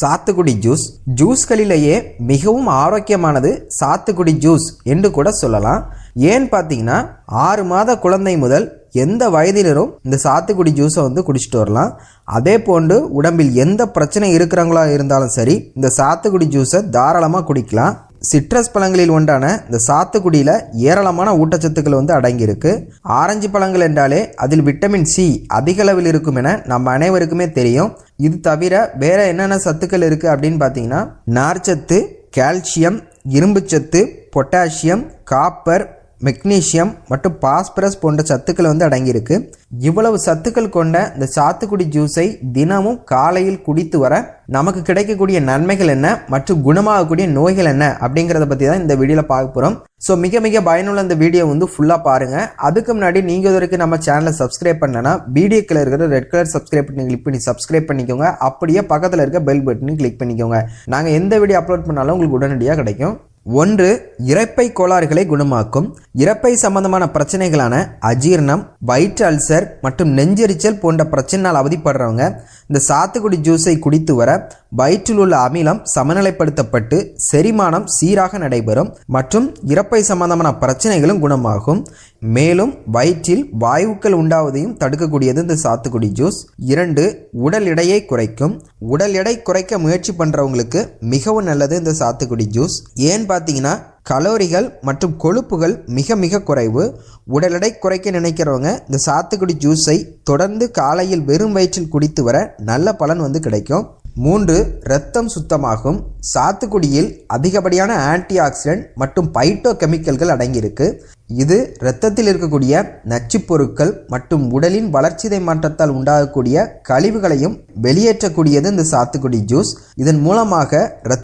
சாத்துக்குடி ஜூஸ். ஜூஸ்களிலேயே மிகவும் ஆரோக்கியமானது சாத்துக்குடி ஜூஸ் என்று கூட சொல்லலாம். ஏன்னு பார்த்தீங்கன்னா ஆறு மாத குழந்தை முதல் எந்த வயதினரும் இந்த சாத்துக்குடி ஜூஸை வந்து குடிச்சிட்டு வரலாம். அதே போன்று உடம்பில் எந்த பிரச்சனை இருக்கிறவங்களா இருந்தாலும் சரி இந்த சாத்துக்குடி ஜூஸை தாராளமாக குடிக்கலாம். சிட்ரஸ் பழங்களில் ஒன்றான இந்த சாத்துக்குடியில் ஏராளமான ஊட்டச்சத்துக்கள் வந்து அடங்கியிருக்கு. ஆரஞ்சு பழங்கள் என்றாலே அதில் விட்டமின் சி அதிக அளவில் இருக்கும் என நம்ம அனைவருக்குமே தெரியும். இது தவிர வேற என்னென்ன சத்துக்கள் இருக்குது அப்படின்னு பார்த்தீங்கன்னா நார்ச்சத்து கால்சியம் இரும்புச்சத்து பொட்டாசியம் காப்பர் மெக்னீஷியம் மற்றும் பாஸ்பரஸ் போன்ற சத்துக்கள் வந்து அடங்கியிருக்கு. இவ்வளவு சத்துக்கள் கொண்ட இந்த சாத்துக்குடி ஜூஸை தினமும் காலையில் குடித்து வர நமக்கு கிடைக்கக்கூடிய நன்மைகள் என்ன மற்றும் குணமாகக்கூடிய நோய்கள் என்ன அப்படிங்கிறத பற்றி தான் இந்த வீடியோவில் பார்க்க போகிறோம் ஸோ மிக மிக பயனுள்ள இந்த வீடியோ வந்து ஃபுல்லாக பாருங்கள் அதுக்கு முன்னாடி நீங்கள் இது வரைக்கும் நம்ம சேனலை சப்ஸ்கிரைப் பண்ணனா வீடியோக்கில் இருக்கிற ரெட் கலர் சப்ஸ்கிரைப் பண்ணி கிளிக் பண்ணி சப்ஸ்கிரைப் பண்ணிக்கோங்க. அப்படியே பக்கத்தில் இருக்க பெல் பட்டனையும் கிளிக் பண்ணிக்கோங்க. நாங்கள் எந்த வீடியோ அப்லோட் பண்ணாலும் உங்களுக்கு உடனடியாக கிடைக்கும். ஒன்று இறப்பை கோளாறுகளை குணமாக்கும். இறப்பை சம்பந்தமான பிரச்சனைகளான அஜீரணம் வயிற்று அல்சர் மற்றும் நெஞ்செரிச்சல் போன்ற பிரச்சனையால் அவதிப்படுறவங்க இந்த சாத்துக்குடி ஜூஸை குடித்து வர வயிற்றில் உள்ள அமிலம் சமநிலைப்படுத்தப்பட்டு செரிமானம் சீராக நடைபெறும் மற்றும் இறப்பை சம்பந்தமான பிரச்சனைகளும் குணமாகும். மேலும் வயிற்றில் வாயுக்கள் உண்டாவதையும் தடுக்கக்கூடியது இந்த சாத்துக்குடி ஜூஸ். இரண்டு உடல் எடையை குறைக்கும். உடல் எடை குறைக்க முயற்சி பண்ணுறவங்களுக்கு மிகவும் நல்லது இந்த சாத்துக்குடி ஜூஸ். ஏன் பார்த்தீங்கன்னா கலோரிகள் மற்றும் கொழுப்புகள் மிக மிக குறைவு. உடல் எடை குறைக்க நினைக்கிறவங்க இந்த சாத்துக்குடி ஜூஸை தொடர்ந்து காலையில் வெறும் வயிற்றில் குடித்து வர நல்ல பலன் வந்து கிடைக்கும். மூன்று இரத்தம் சுத்தமாகும். சாத்துக்குடியில் அதிகப்படியான ஆன்டி ஆக்சிடென்ட் மற்றும் பைட்டோ கெமிக்கல்கள் அடங்கியிருக்கு. இது இரத்தத்தில் இருக்கக்கூடிய நச்சுப் பொருட்கள் மற்றும் உடலின் வளர்ச்சிதை மாற்றத்தால் உண்டாகக்கூடிய கழிவுகளையும் வெளியேற்றக்கூடியது இந்த சாத்துக்குடி ஜூஸ். இதன் மூலமாக இரத்த